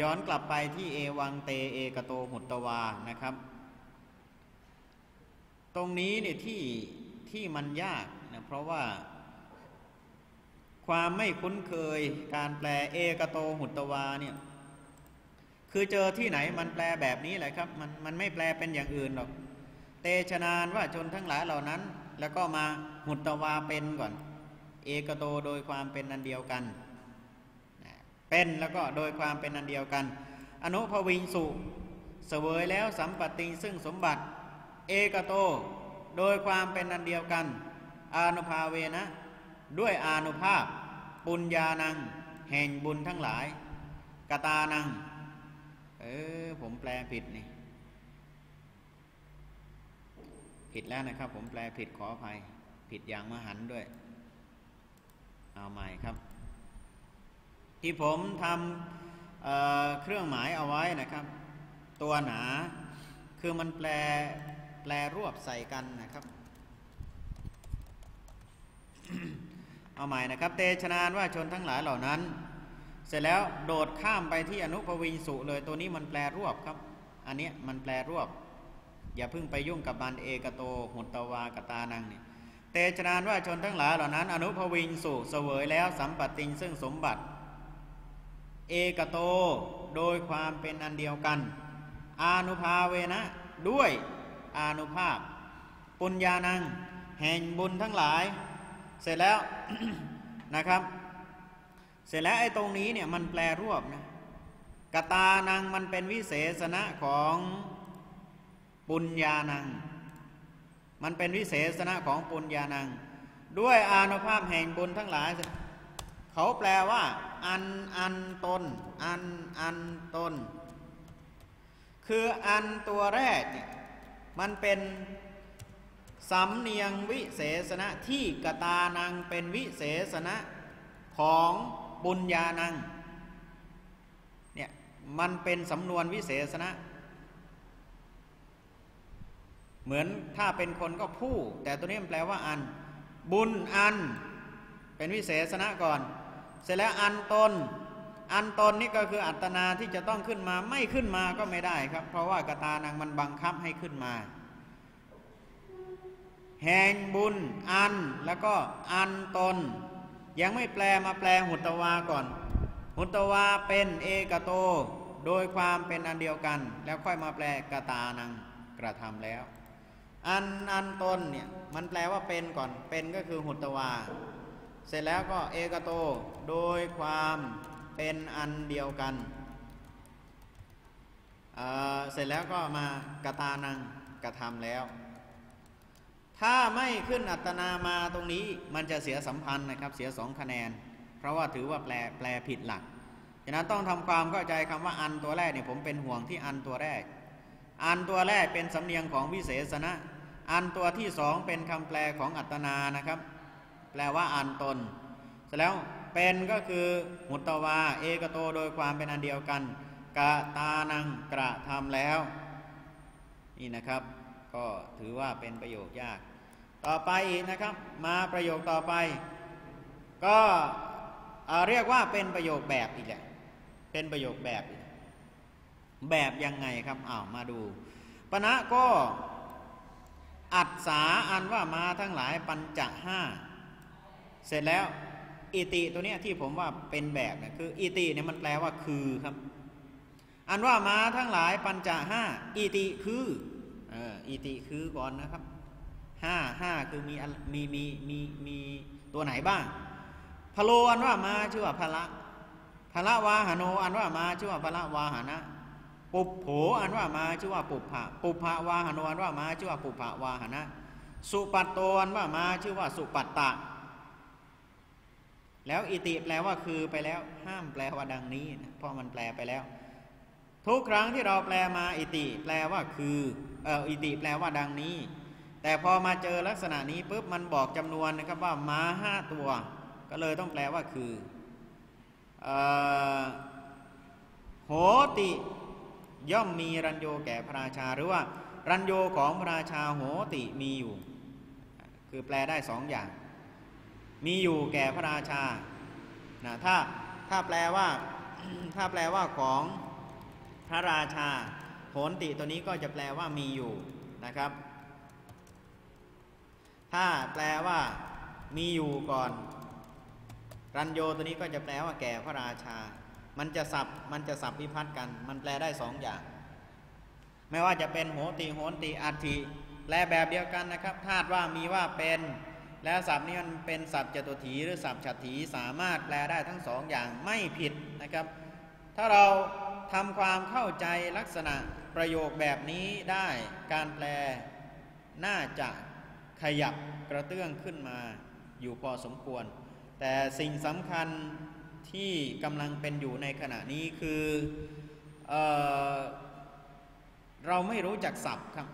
ย้อนกลับไปที่เอวังเตเอกโตหุตตวานะครับ ตรงนี้เนี่ยที่ที่มันยากนะเพราะว่า ความไม่คุ้นเคยการแปลเอกโตหุตตวาเนี่ยคือเจอที่ไหนมันแปลแบบนี้แหละครับ มันมันไม่แปลเป็นอย่างอื่นหรอก เตชนานว่าชนทั้งหลายเหล่านั้น แล้วก็มาหุตตวาเป็นก่อน เอกโตโดยความเป็นอันเดียวกัน เป็นแล้วก็โดยความเป็นอันเดียวกัน อนุภวิงสุเสวยแล้วสัมปติซึ่งสมบัติ เอกโต โดยความเป็นอันเดียวกัน อานุภาเวนะ ด้วยอานุภาพ ปุญญานัง แห่งบุญทั้งหลาย กตานัง เออผมแปลผิดนี่ผิดแล้วนะครับ ผมแปลผิดขออภัย ผิดอย่างมหันด้วย เอาใหม่ครับ ที่ผมทำเเครื่องหมายเอาไว้นะครับ ตัวหนาคือมันแปลแปลรวบใส่กันนะครับ เอาใหม่นะครับ เตชนานว่าชนทั้งหลายเหล่านั้น เสร็จแล้วโดดข้ามไปที่อนุปวิงสุเลยตัวนี้มันแปลรวบครับ อันนี้มันแปลรวบ อย่าเพิ่งไปยุ่งกับบันเอกโตหุตวากตานังนี่เตชนานว่าชนทั้งหลายเหล่านั้น อนุภวิงสุเสวยแล้วสัมปติงซึ่งสมบัติ เอกโตโดยความเป็นอันเดียวกัน อานุภาเวนะด้วยอานุภาพ ปุญญานัง แห่งบุญทั้งหลาย เสร็จแล้วนะครับ เสร็จแล้วไอ้ตรงนี้เนี่ยมันแปลรวบนะกตานังมันเป็นวิเศษณะของปุญญานัง มันเป็นวิเศษณะของปุญญานัง ด้วยอานุภาพแห่งบุญทั้งหลาย เขาแปลว่า อันอันตนอันอันตน คืออันตัวแรกเนี่ยมันเป็นสำเนียงวิเศษณะที่กตานังเป็นวิเศษณะของบุญญานังเนี่ยมันเป็นสำนวนวิเศษณะ เหมือนถ้าเป็นคนก็ผู้ แต่ตัวนี้มันแปลว่าอัน บุญอัน เป็นวิเศษณะก่อน เสร็จแล้วอันตน อันตนนี่ก็คืออัตนาที่จะต้องขึ้นมาไม่ขึ้นมาก็ไม่ได้ครับ เพราะว่ากตานังมันบังคับให้ขึ้นมา แห่งบุญอันแล้วก็อันตน ยังไม่แปลมาแปลหุตวาก่อน หุตวาเป็นเอกโต โดยความเป็นอันเดียวกัน แล้วค่อยมาแปลกตานังกระทำแล้ว อันอันตนเนี่ยมันแปลว่าเป็นก่อนเป็นก็คือหุตวา เสร็จแล้วก็เอกโตโดยความเป็นอันเดียวกันเเสร็จแล้วก็มากตานังกระทำแล้ว ถ้าไม่ขึ้นอัตนามาตรงนี้มันจะเสียสัมพันธ์นะครับเสียสองคะแนน เพราะว่าถือว่าแปลแปลผิดหลักฉะนั้นต้องทำความเข้าใจคำว่าอันตัวแรกเนี่ยผมเป็นห่วงที่อันตัวแรก อันตัวแรกเป็นสำเนียงของวิเศษณะ อันตัวที่สองเป็นคำแปลของอัตนานะครับ แปลว่าอันตน เสร็จแล้วเป็นก็คือหุตตวา เอกโตโดยความเป็นอันเดียวกันกะตานังกระทำแล้ว นี่นะครับ ก็ถือว่าเป็นประโยคยาก ต่อไปอีกนะครับ มาประโยคต่อไป ก็เรียกว่าเป็นประโยคแบบอีกแหละเป็นประโยคแบบแบบยังไงครับอ้าวมาดูปณะก็อัดสาอันว่ามาทั้งหลายปัญจห้า เสร็จแล้วอิติตัวเนี้ยที่ผมว่าเป็นแบบเนะคืออิติเนี่ยมันแปลว่าคือครับ อันว่ามาทั้งหลายปัญจห้าอิติคือเอออิติคือก่อนนะครับห้าห้าคือมีมีมีมีมีตัวไหนบ้างพโลอันว่ามาชื่อว่าพละพละวาหโนอันว่ามาชื่อว่าพละวาหนะปุบโผอันว่ามาชื่อว่าปุบผะปุบผะวาหโนอันว่ามาชื่อว่าปุบผะวาหนะ สุปัตโตอันว่ามาชื่อว่าสุปัตตะ แล้วอิติแปลว่าคือไปแล้วห้ามแปลว่าดังนี้นะเพราะมันแปลไปแล้ว ทุกครั้งที่เราแปลมาอิติ แปลว่าคือเอออิติแปลว่าดังนี้ แต่พอมาเจอลักษณะนี้ปุ๊บมันบอกจำนวนนะครับว่าม้าห้าตัว ก็เลยต้องแปลว่าคือโหติย่อมมีรัญโยแก่พระราชาหรือว่า รัญโยของพระราชาโหติมีอยู่ คือแปลได้สองอย่าง มีอยู่แก่พระราชานะถ้าถ้าแปลว่าถ้าแปลว่าของพระราชาโหนติตัวนี้ก็จะแปลว่ามีอยู่นะครับ ถ้าแปลว่ามีอยู่ก่อน รันโยตัวนี้ก็จะแปลว่าแก่พระราชา มันจะสับมันจะสับวิพัฒน์กัน มันแปลได้สองอย่าง ไม่ว่าจะเป็นโหติโหนติอัติแปลแบบเดียวกันนะครับธาตุว่ามีว่าเป็น แล้วศัพท์นี้มันเป็นศัพท์จตุถีหรือศัพท์ฉัตรถีสามารถแปลได้ทั้งสองอย่างไม่ผิดนะครับ ถ้าเราทำความเข้าใจลักษณะประโยคแบบนี้ได้การแปลน่าจะขยับกระเตื้องขึ้นมาอยู่พอสมควร แต่สิ่งสำคัญที่กำลังเป็นอยู่ในขณะนี้คือเออเราไม่รู้จักศัพท์ครับ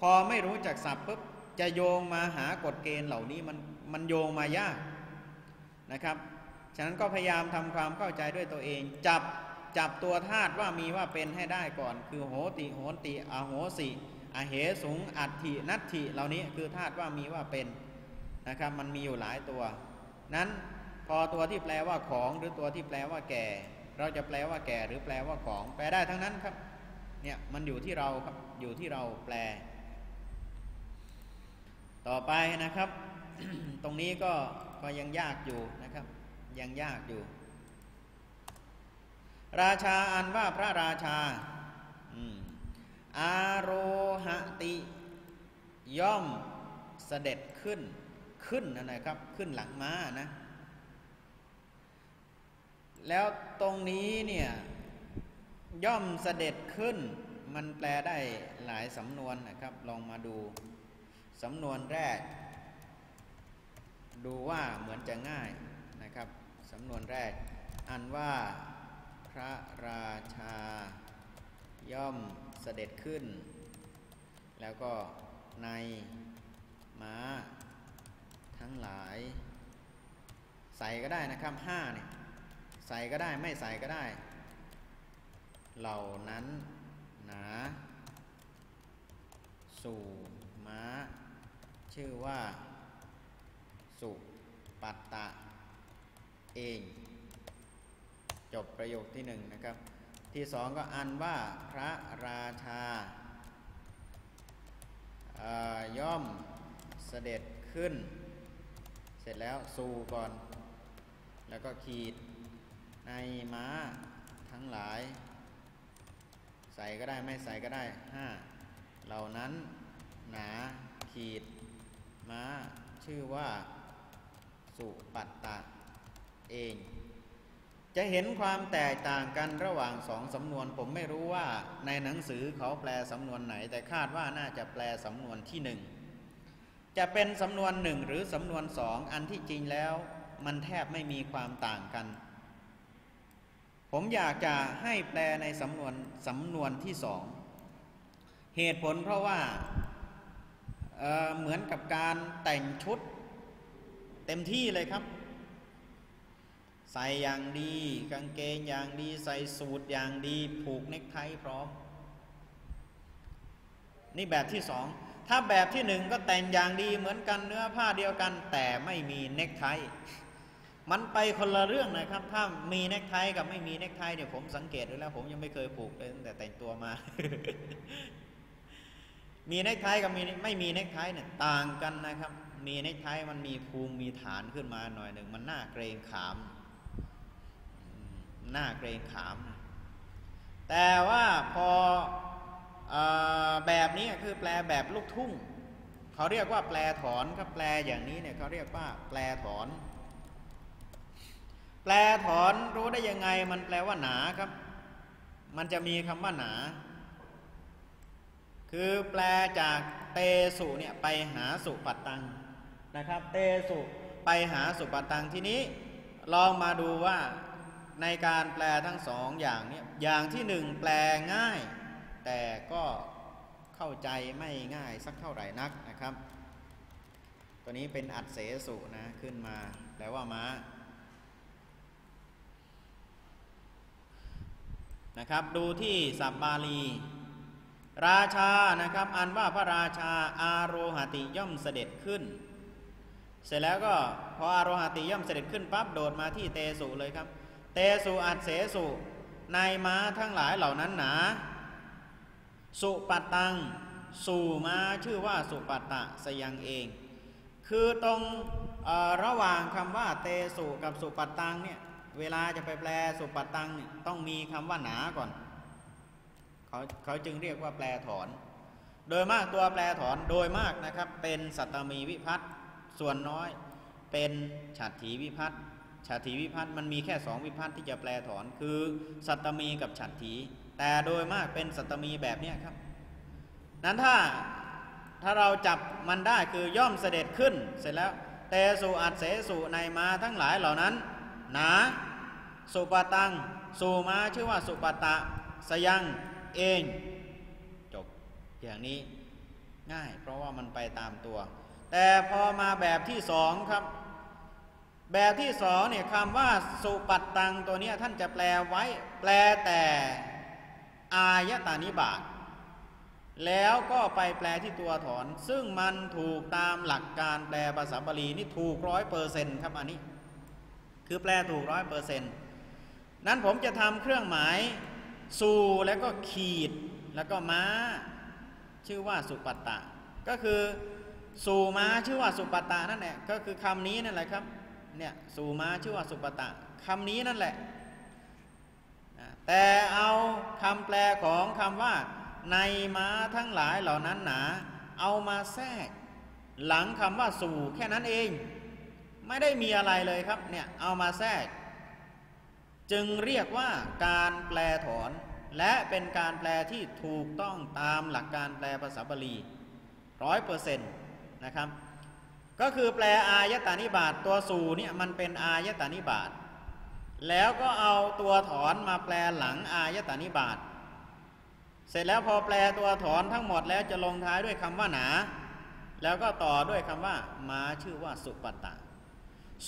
พอไม่รู้จักศัพท์ปุ๊บ จะโยงมาหากฎเกณฑ์เหล่านี้มันมันโยงมายากนะครับ ฉะนั้นก็พยายามทำความเข้าใจด้วยตัวเอง จับจับตัวธาตุว่ามีว่าเป็นให้ได้ก่อน คือโหติโหติอโหสิอเหสุงอัตถินัตถิเหล่านี้คือธาตุว่ามีว่าเป็นนะครับ มันมีอยู่หลายตัว นั้นพอตัวที่แปลว่าของหรือตัวที่แปลว่าแก่ เราจะแปลว่าแก่หรือแปลว่าของ แปลได้ทั้งนั้นครับเนี่ยมันอยู่ที่เราครับอยู่ที่เราแปล ต่อไปนะครับ ตรงนี้ก็ก็ยังยากอยู่นะครับ ยังยากอยู่ ราชาอันว่าพระราชาอาโรหติ ย่อมเสด็จขึ้นขึ้นนะครับ ขึ้นหลังม้านะ แล้วตรงนี้เนี่ย ย่อมเสด็จขึ้น มันแปลได้หลายสำนวนนะครับ ลองมาดู สำนวนแรก ดูว่าเหมือนจะง่ายนะครับสำนวนแรก อันว่าพระราชา ย่อมเสด็จขึ้น แล้วก็ในม้าทั้งหลาย ใส่ก็ได้นะครับห้าเนี่ยใส่ก็ได้ไม่ใส่ก็ได้ เหล่านั้นหนา สู่ม้า ชื่อว่า สุปัตตะเอง จบประโยคที่หนึ่งนะครับ ที่สองก็อันว่าพระราชาย่อมเสด็จขึ้น เสร็จแล้วสู่ก่อน แล้วก็ขีดในม้าทั้งหลาย ใส่ก็ได้ไม่ใส่ก็ได้ห้าเหล่านั้นหนาขีด ม้าชื่อว่าสุปัตตะเอง จะเห็นความแตกต่างกันระหว่างสองสำนวน ผมไม่รู้ว่าในหนังสือเขาแปลสำนวนไหน แต่คาดว่าน่าจะแปลสำนวนที่หนึ่งจะเป็นสำนวนหนึ่งหรือสำนวนสองอันที่จริงแล้ว มันแทบไม่มีความต่างกัน ผมอยากจะให้แปลในสำนวนสำนวนที่สองเหตุผลเพราะว่า เเหมือนกับการแต่งชุดเต็มที่เลยครับ ใส่อย่างดี กางเกงอย่างดี ใส่สูทอย่างดี ผูกเนคไทพร้อม นี่แบบที่สองถ้าแบบที่หนึ่งก็แต่งอย่างดีเหมือนกันเนื้อผ้าเดียวกัน แต่ไม่มีเนคไทมันไปคนละเรื่องนะครับ ถ้ามีเนคไทกับไม่มีเนคไทเนี่ยผมสังเกตดูแล้ว ผมยังไม่เคยผูกเลยตั้งแต่แต่งตัวมา มีเนคไทกับมีไม่มีเนคไทเนี่ยต่างกันนะครับ มีเนคไทมันมีภูมิมีฐานขึ้นมาหน่อยหนึ่งมันน่าเกรงขามน่าเกรงขาม แต่ว่าพอแบบนี้คือแปลแบบลูกทุ่งเขาเรียกว่าแปลถอนครับแปลอย่างนี้เนี่ยเขาเรียกว่า แปลถอน แปลถอนรู้ได้ยังไง มันแปลว่าหนาครับ มันจะมีคำว่าหนา คือแปลจากเตสุเนี่ยไปหาสุปัตตังนะครับ เตสุไปหาสุปัตตังทีนี้ลองมาดูว่าในการแปลทั้งสองอย่างเนี่ยอย่างที่หนึ่งแปลง่าย แต่ก็เข้าใจไม่ง่ายสักเท่าไหร่นักนะครับ ตัวนี้เป็นอัดเสสุนะขึ้นมาแปลว่าม้านะครับ ดูที่สับบาลี ราชานะครับ อันว่าพระราชาอาโรหติย่อมเสด็จขึ้น เสร็จแล้วก็พออาโรหติย่อมเสด็จขึ้นปั๊บโดดมาที่เตสุเลยครับ เตสุอัดเสสุในม้าทั้งหลายเหล่านั้นหนา สุปตัง สู่ม้าชื่อว่าสุปตะสยังเอง คือตรงระหว่างคำว่าเตสุกับสุปตังเนี่ยเวลาจะไปแปลสุปตังเนี่ยต้องมีคำว่าหนาก่อน เขาเขาจึงเรียกว่าแปลถอน โดยมากตัวแปลถอนโดยมากนะครับ เป็นสัตตมีวิพัตส่วนน้อย เป็นฉัตรถีวิพัตฉัตรถีวิพัตมันมีแค่สองวิพัตที่จะแปลถอนคือ สัตตมีกับฉัตรถี แต่โดยมากเป็นสัตตมีแบบนี้ครับ นั้นถ้าถ้าเราจับมันได้คือย่อมเสด็จขึ้น เสร็จแล้วเตสุอัดเสสุในมาทั้งหลายเหล่านั้นหนา สุปตัง สูมาชื่อว่าสุปตะ สยัง เอง จบอย่างนี้ง่าย เพราะว่ามันไปตามตัว แต่พอมาแบบที่สองครับ แบบที่สองเนี่ยคำว่าสุปัตตังตัวนี้ท่านจะแปลไว้ แปลแต่อายตานิบาตแล้วก็ไปแปลที่ตัวถอน ซึ่งมันถูกตามหลักการแปลภาษาบาลีนี่ถูกร้อยเปอร์เซ็นต์ครับอันนี้ คือแปลถูกร้อยเปอร์เซ็นต์นั้นผมจะทำเครื่องหมาย สูแล้วก็ขีดแล้วก็ม้า ชื่อว่าสุปัตตะ ก็คือสู่ม้าชื่อว่าสุปัตตะนั่นแหละก็คือคำนี้นั่นแหละครับเนี่ยสู่ม้าชื่อว่าสุปตะคำนี้นั่นแหละ แต่เอาคำแปลของคำว่า ในม้าทั้งหลายเหล่านั้นหนา เอามาแทรก หลังคำว่าสู่แค่นั้นเอง ไม่ได้มีอะไรเลยครับเนี่ยเอามาแทรก จึงเรียกว่าการแปลถอน และเป็นการแปลที่ถูกต้องตามหลักการแปลภาษาบาลีร้อยเปอร์เซ็นต์นะครับ ก็คือแปลอายตานิบาตตัวสู่เนี่ยมันเป็นอายตานิบาตแล้วก็เอาตัวถอนมาแปลหลังอายตานิบาตเสร็จแล้วพอแปลตัวถอนทั้งหมดแล้วจะลงท้ายด้วยคำว่าหนา แล้วก็ต่อด้วยคำว่า มาชื่อว่าสุปตะ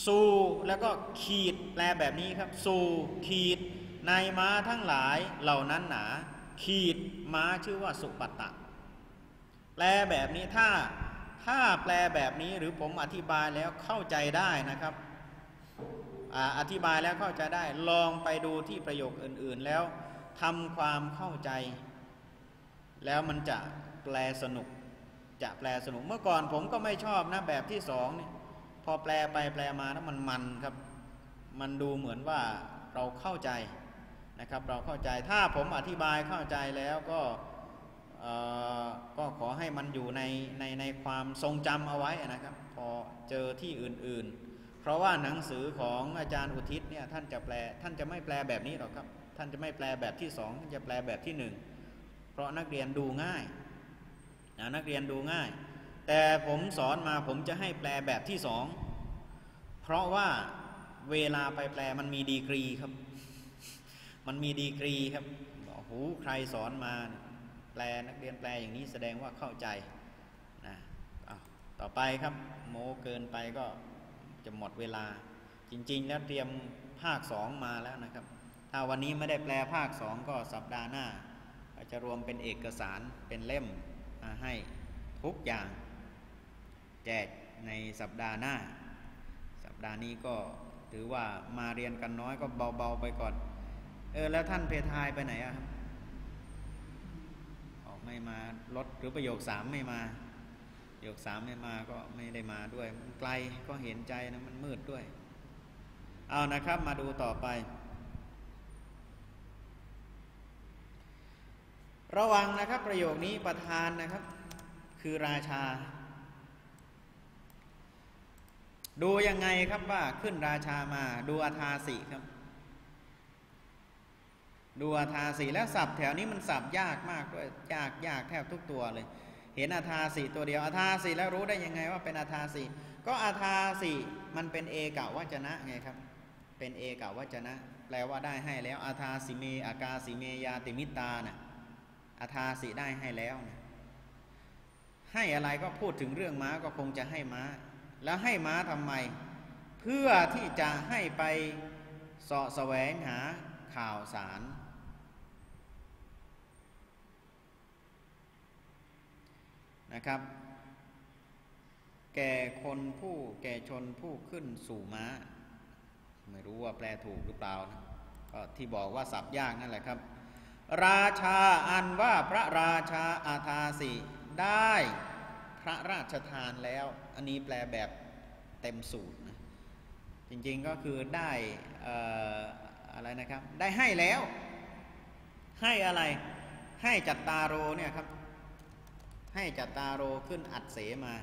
สูแล้วก็ขีดแปลแบบนี้ครับ สูขีดในม้าทั้งหลายเหล่านั้นหนา ขีดม้าชื่อว่าสุปตะ แปลแบบนี้ถ้าถ้าแปลแบบนี้หรือผมอธิบายแล้วเข้าใจได้นะครับออธิบายแล้วเข้าใจได้ลองไปดูที่ประโยคอื่นๆแล้วทำความเข้าใจ แล้วมันจะแปลสนุก จะแปลสนุกเมื่อก่อนผมก็ไม่ชอบนะแบบที่สองนี่ พอแปลไปแปลมาแล้วมันมันครับ มันดูเหมือนว่าเราเข้าใจนะครับ เราเข้าใจถ้าผมอธิบายเข้าใจแล้วก็ก็ขอให้มันอยู่ในในในความทรงจำเอาไว้นะครับ พอเจอที่อื่นๆ เพราะว่าหนังสือของอาจารย์อุทิศเนี่ยท่านจะแปลท่านจะไม่แปลแบบนี้หรอกครับ ท่านจะไม่แปลแบบที่สองท่านจะแปลแบบที่หนึ่งเพราะนักเรียนดูง่ายนะนักเรียนดูง่าย แต่ผมสอนมาผมจะให้แปลแบบที่สอง เพราะว่าเวลาไปแปลมันมีดีกรีครับ มันมีดีกรีครับโอ้โหใครสอนมา แปลนักเรียนแปลอย่างนี้แสดงว่าเข้าใจนะต่อไปครับ โมเกินไปก็จะหมดเวลา จริง ๆ แล้วเตรียมภาคสองมาแล้วนะครับ ถ้าวันนี้ไม่ได้แปลภาคสองก็สัปดาห์หน้าจะรวมเป็นเอกสารเป็นเล่มมาให้ทุกอย่าง แจกในสัปดาห์หน้า สัปดาห์นี้ก็ถือว่ามาเรียนกันน้อยก็เบาๆไปก่อน เออแล้วท่านเพทายไปไหนอะครับไม่มาลดหรือประโยคสามไม่มาประโยคสามไม่มาก็ไม่ได้มาด้วยมันไกลก็เห็นใจนะมันมืดด้วย เอานะครับมาดูต่อไประวังนะครับประโยคนี้ประธานนะครับ คือราชา ดูยังไงครับว่าขึ้นราชามา ดูอาทาสิครับ ดูอาทาสีแล้วสับแถวนี้มันสับยากมากด้วยยากยากแทบทุกตัวเลย เห็นอาทาสีตัวเดียวอาทาสีแล้วรู้ได้ยังไงว่าเป็นอาทาสีก็อาทาสีมันเป็นเอกาวจนะไงครับ เป็นเอกาวจนะ แปลว่าได้ให้แล้วอาทาสีเมอากาสีเมยาติมิตานะ่ะอาทาสีได้ให้แล้วนะให้อะไรก็พูดถึงเรื่องม้าก็คงจะให้ม้า แล้วให้ม้าทำไม เพื่อที่จะให้ไปสาะแสวงหาข่าวสาร นะครับ แก่คนผู้แก่ชนผู้ขึ้นสู่ม้า ไม่รู้ว่าแปลถูกหรือเปล่านะก็ที่บอกว่าสับยากนั่นแหละครับ ราชาอันว่าพระราชาอาทาสิได้พระราชทานแล้ว อันนี้แปลแบบเต็มสูตรนะจริงๆก็คือได้เอ่อะไรนะครับ ได้ให้แล้ว ให้อะไร ให้จัตตาโรเนี่ยครับ ให้จัตตาโรขึ้นอัดเสมา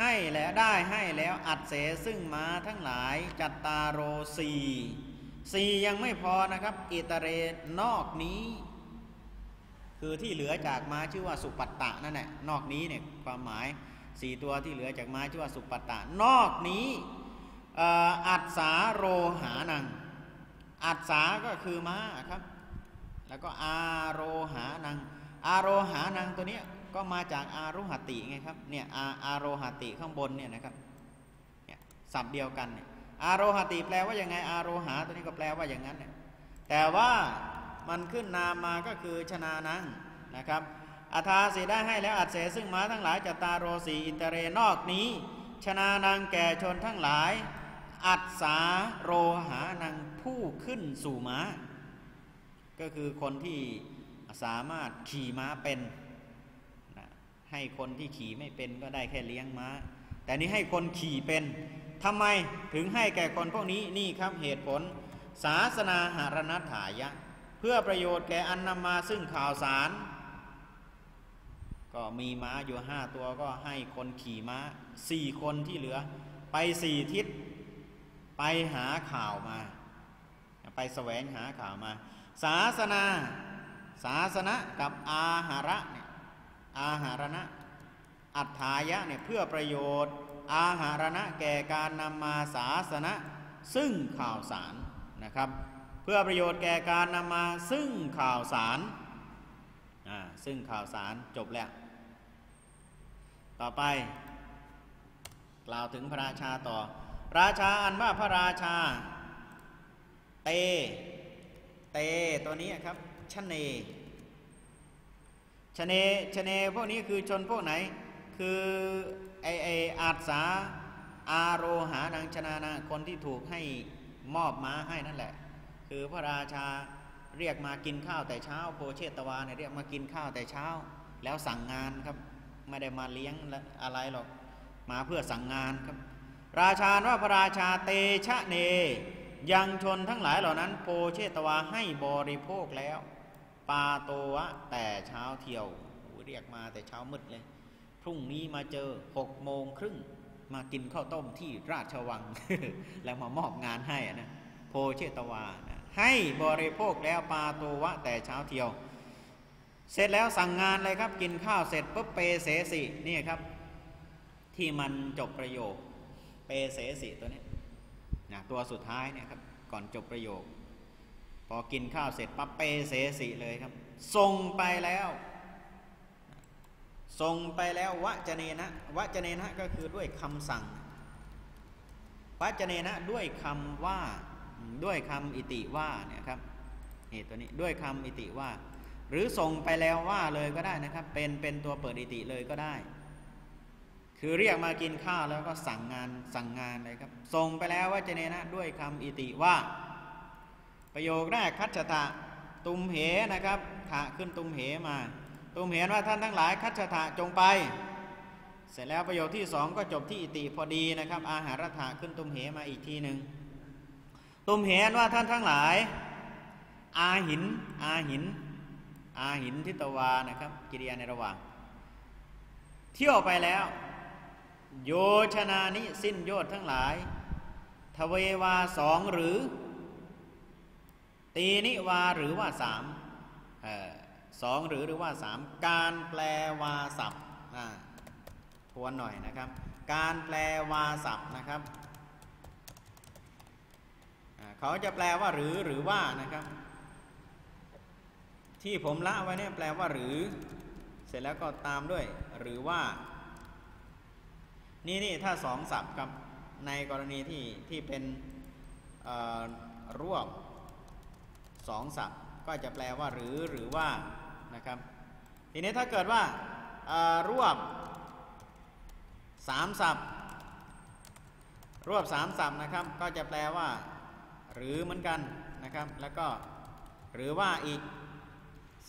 ให้แล้วได้ให้แล้วอัดเสซึ่งมาทั้งหลายจัตตาโรสี่สี่ยังไม่พอนะครับอิตาเรนอกนี้ คือที่เหลือจากม้าชื่อว่าสุปัตตะนั่นแหละนอกนี้เนี่ยความหมาย สี่ตัวที่เหลือจากม้าชื่อว่าสุปัตตะ นอกนี้เอ่ออัดสาโรหานัง อัดสาก็คือม้าครับ แล้วก็อาโรหานัง อาโรหานังตัวนี้ก็มาจากอารุหติไงครับ เนี่ยอาอาโรหติข้างบนเนี่ยนะครับ เนี่ยศัพท์เดียวกันเนี่ยอาโรหติแปลว่ายังไง อาโรหาตัวนี้ก็แปลว่าอย่างนั้นเนี่ยแต่ว่ามันขึ้นนามมาก็คือชนานังนะครับ อาทาสีได้ให้แล้วอัดเสซึ่งม้าทั้งหลายจัตตาโรสีอินเตเรนอกนี้ ชนานังแก่ชนทั้งหลาย อัดสาโรหานังผู้ขึ้นสู่ม้า ก็คือคนที่สามารถขี่ม้าเป็นนะให้คนที่ขี่ไม่เป็นก็ได้แค่เลี้ยงม้า แต่นี้ให้คนขี่เป็นทำไมถึงให้แก่คนพวกนี้นี่ครับเหตุผล ศาสนาหารณถายะ เพื่อประโยชน์แก่อันนำมาซึ่งข่าวสาร ก็มีม้าอยู่ห้าตัวก็ให้คนขี่ม้าสี่คนที่เหลือ ไปสี่ทิศไปหาข่าวมา ไปแสวงหาข่าวมา ศาสนา ศาสนะกับอาหาระเนี่ยอาหารณะ อัฏฐายะเนี่ยเพื่อประโยชน์ อาหารณะแก่การนำมาศาสนะ ซึ่งข่าวสารนะครับ เพื่อประโยชน์แก่การนำมาซึ่งข่าวสารอ่าซึ่งข่าวสารจบแล้ว ต่อไป กล่าวถึงพระราชาต่อ ราชาอันว่าพระราชา เต เตตัวนี้ครับชเนชเนชเนพวกนี้คือชนพวกไหน คือไอไออาสาอาโรหานังชนานาคนที่ถูกให้มอบม้าให้นั่นแหละ คือพระราชาเรียกมากินข้าวแต่เช้า โพเชตวาเนี่ยเรียกมากินข้าวแต่เช้า แล้วสั่งงานครับ ไม่ได้มาเลี้ยงอะไรหรอก มาเพื่อสั่งงานครับ ราชาว่าพระราชาเตชะเน ยังชนทั้งหลายเหล่านั้นโพเชตวาให้บริโภคแล้ว ปาโตวะแต่เช้าเที่ยวเรียกมาแต่เช้ามืดเลย พรุ่งนี้มาเจอหกโมงครึ่งมากินข้าวต้มที่ราชวัง แล้วมามอบงานให้นะโพเชตวานะให้บริโภคแล้วปาโตวะแต่เช้าเที่ยว เสร็จแล้วสั่งงานเลยครับ กินข้าวเสร็จปุ๊บเปเสสินี่ครับ ที่มันจบประโยค เปเสสิตัวนี้นะตัวสุดท้ายเนี่ยครับ ก่อนจบประโยค พอกินข้าวเสร็จปั๊บเปเสสิเลยครับส่งไปแล้วส่งไปแล้ววะจเนนะวะจเนนะก็คือด้วยคำสั่งวะจเนนะด้วยคำว่าด้วยคำอิติว่าเนี่ยครับนี่ตัวนี้ด้วยคำอิติว่า หรือส่งไปแล้วว่าเลยก็ได้นะครับ เป็นเป็นตัวเปิดอิติเลยก็ได้ คือเรียกมากินข้าวแล้วก็สั่งงานสั่งงานเลยครับส่งไปแล้วว่าจะเนนะด้วยคำอิติว่า ประโยคแรกคัจฉตะตุมเหนะครับถะขึ้นตุมเหมา ตุมเหว่าท่านทั้งหลายคัจฉตะจงไป เสร็จแล้วประโยคที่สองก็จบที่อิติพอดีนะครับ อาหารถะขึ้นตุมเหมาอีกทีหนึ่งตุมเหว่าท่านทั้งหลาย อาหินอาหิน อาหินทิตวานะครับ กิริยาในระหว่าง เที่ยวไปแล้ว โยชนานิสิ้นโยชน์ทั้งหลาย ทเววาสองหรือ ตีนิวาหรือว่าสามสองหรือหรือว่าสามการแปลวาศัพท์ทวนหน่อยนะครับ การแปลวาศัพท์นะครับเขาจะแปลว่าหรือหรือว่านะครับ ที่ผมละไว้เนี่ยแปลว่าหรือ เสร็จแล้วก็ตามด้วย หรือว่า นี่นี่ถ้าสองศัพท์ครับในกรณีที่ที่เป็นร่วบสองศัพท์ ก็จะแปลว่าหรือหรือว่านะครับ ทีนี้ถ้าเกิดว่ารวบสามศัพท์ รวบสามศัพท์นะครับ ก็จะแปลว่า หรือเหมือนกันนะครับ แล้วก็หรือว่าอีก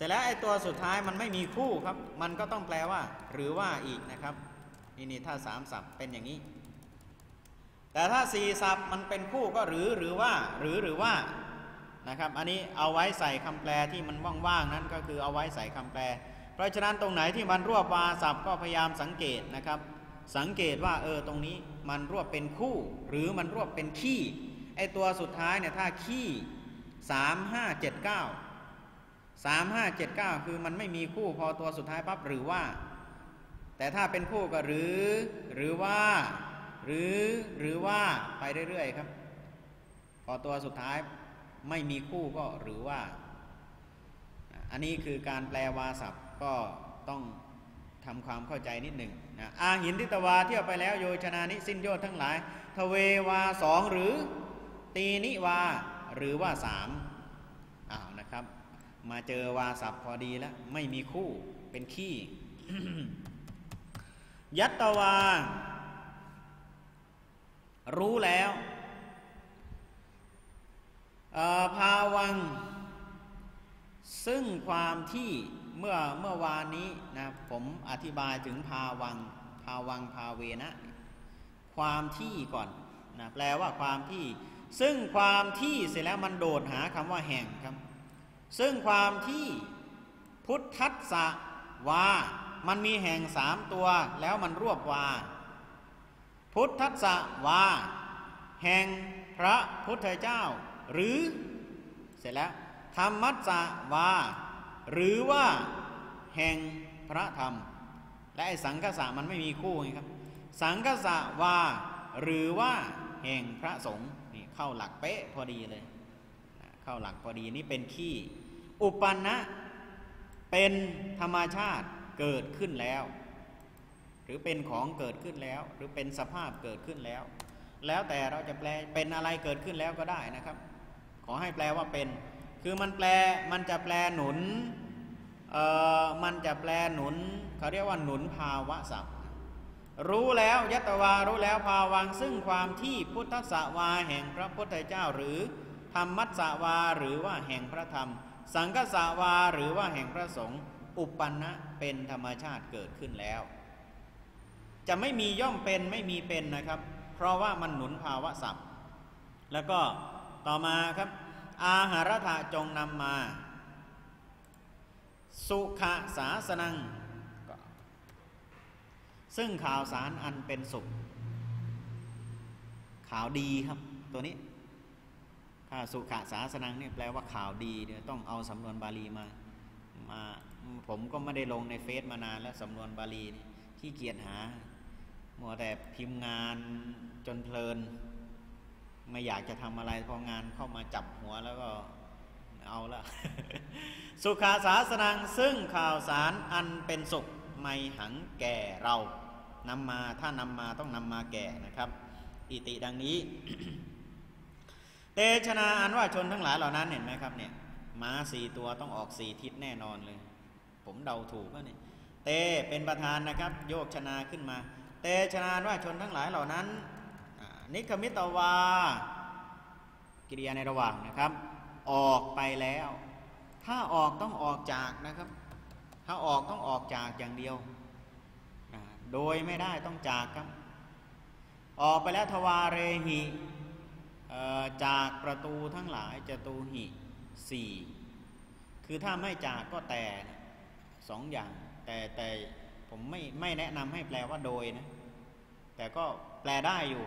ร็จแล้วไอ้ตัวสุดท้ายมันไม่มีคู่ครับ มันก็ต้องแปลว่า หรือว่าอีกนะครับนี่นี่ถ้าสามศัพท์เป็นอย่างนี้ แต่ถ้าสี่ศัพท์มันเป็นคู่ก็หรือหรือว่า หรือหรือว่านะครับ อันนี้เอาไว้ใส่คำแปลที่มันว่างๆนั้นก็คือเอาไว้ใส่คำแปล เพราะฉะนั้นตรงไหนที่มันรวบวาศัพท์ก็พยายามสังเกตนะครับ สังเกตว่าเออตรงนี้มันรวบเป็นคู่ หรือมันรวบเป็นขี้ไอตัวสุดท้ายเนี่ยถ้าขี้สามห้าเจ็ดเก้า สามห้าเจ็ดเก้าคือมันไม่มีคู่พอตัวสุดท้ายปั๊บหรือว่า แต่ถ้าเป็นคู่ก็หรือ หรือว่า หรือหรือว่าไปเรื่อยๆครับ พอตัวสุดท้ายไม่มีคู่ก็หรือว่า อันนี้คือการแปลวาศัพท์ก็ต้องทำความเข้าใจนิดหนึ่งนะอาหินทิตวาเที่ยวไปแล้วโยชนานิสิ้นโยชทั้งหลาย ทเววาสองหรือ ตีนิวาหรือว่าสาม มาเจอวาศัพท์พอดีแล้ว ไม่มีคู่เป็นขี้ ยัตตวา รู้แล้วภาวัง ซึ่งความที่เมื่อเมื่อวานนี้นะผมอธิบายถึงภาวัง ภาวังภาเวนะ ความที่ก่อนนะแปลว่าความที่ ซึ่งความที่เสร็จแล้วมันโดดหาคำว่าแห่งครับ ซึ่งความที่พุทธัสสะวา มันมีแห่งสามตัวแล้วมันรวบวา พุทธัสสะวา แห่งพระพุทธเจ้า หรือ เสร็จแล้วธรรมัสสะวา หรือว่าแห่งพระธรรม และไอ้สังคสะมันไม่มีคู่ไงครับ สังคสะวา หรือว่าแห่งพระสงฆ์นี่เข้าหลักเป๊ะพอดีเลย เข้าหลักพอดีนี่เป็นขี้ อุปันนะ เป็นธรรมชาติเกิดขึ้นแล้ว หรือเป็นของเกิดขึ้นแล้ว หรือเป็นสภาพเกิดขึ้นแล้ว แล้วแต่เราจะแปลเป็นอะไรเกิดขึ้นแล้วก็ได้นะครับ ขอให้แปลว่าเป็น คือมันแปลมันจะแปลหนุนเอ่อมันจะแปลหนุนเขาเรียกว่าหนุนภาวะศัพท์รู้แล้วยัตวารู้แล้วภาวังซึ่งความที่พุทธสวาแห่งพระพุทธเจ้าหรือ ธรรมัสสวาหรือว่าแห่งพระธรรม สังฆสวาหรือว่าแห่งพระสงฆ์อุปันนะเป็นธรรมชาติเกิดขึ้นแล้ว จะไม่มีย่อมเป็นไม่มีเป็นนะครับ เพราะว่ามันหนุนภาวะศัพท์แล้วก็ต่อมาครับ อาหารถะจงนำมา สุขสาสนัง ซึ่งข่าวสารอันเป็นสุข ข่าวดีครับตัวนี้ ถ้าสุขสาสนังเนี่ยแปลว่าข่าวดีเดี๋ยวต้องเอาสำนวนบาลีมามาผมก็ไม่ได้ลงในเฟซมานานแล้วสำนวนบาลีที่เกียจหามัวแต่พิมพ์งานจนเพลิน ไม่อยากจะทำอะไรพองานเข้ามาจับหัวแล้วก็เอาละสุขาสาสนังซึ่งข่าวสารอันเป็นสุขไม่หังแก่เรานำมาถ้านำมาต้องนำมาแก่นะครับ อิติดังนี้ เตชนาอันว่าชนทั้งหลายเหล่านั้นเห็นไหมครับเนี่ยม้าสี่ตัวต้องออกสี่ทิศแน่นอนเลย ผมเดาถูกแล้วนี่ยเตเป็นประธานนะครับ โยกชนาขึ้นมา เตชนาว่าชนทั้งหลายเหล่านั้นนิคมิตวา กิริยาในระหว่างนะครับ ออกไปแล้ว ถ้าออกต้องออกจากนะครับ ถ้าออกต้องออกจากอย่างเดียว โดยไม่ได้ต้องจากครับ ออกไปแล้วทวาเรหิ จากประตูทั้งหลายจตูหิสี่คือถ้าไม่จากก็แต่สองอย่าง แต่แต่ผมไม่ไม่แนะนำให้แปลว่าโดยนะ แต่ก็แปลได้อยู่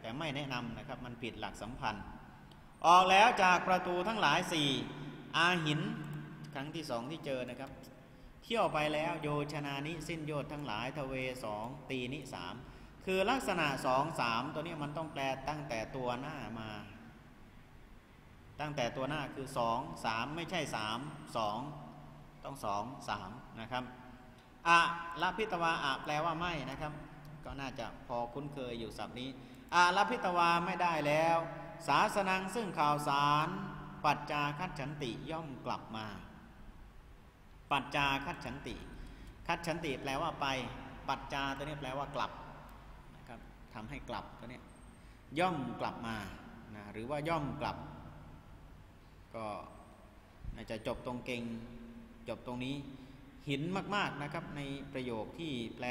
แต่ไม่แนะนำนะครับ มันผิดหลักสัมพันธ์ ออกแล้วจากประตูทั้งหลายสี่อาหินครั้งที่สองที่เจอนะครับ เที่ยวไปแล้วโยชนานิสิ้นโยชน์ทั้งหลายทเวสองตีนิสาม คือลักษณะสองสามตัวนี้มันต้องแปลตั้งแต่ตัวหน้ามา ตั้งแต่ตัวหน้าคือสองสามไม่ใช่สามสองต้องสองสามนะครับอะละพิตวาอะแปลว่าไม่นะครับ ก็น่าจะพอคุ้นเคยอยู่ศัพท์นี้อะละพิตวาไม่ได้แล้ว ศาสนังซึ่งข่าวสาร ปัจจาคัดฉันติย่อมกลับมา ปัจจาคัดฉันติ คัดฉันติแปลว่าไป ปัจจาตัวนี้แปลว่ากลับ ทำให้กลับก็เนี่ยย่อมกลับมานะหรือว่าย่อมกลับ ก็อาจจะจบตรงเก่งจบตรงนี้หินมาก ๆนะครับ ในประโยคที่แปล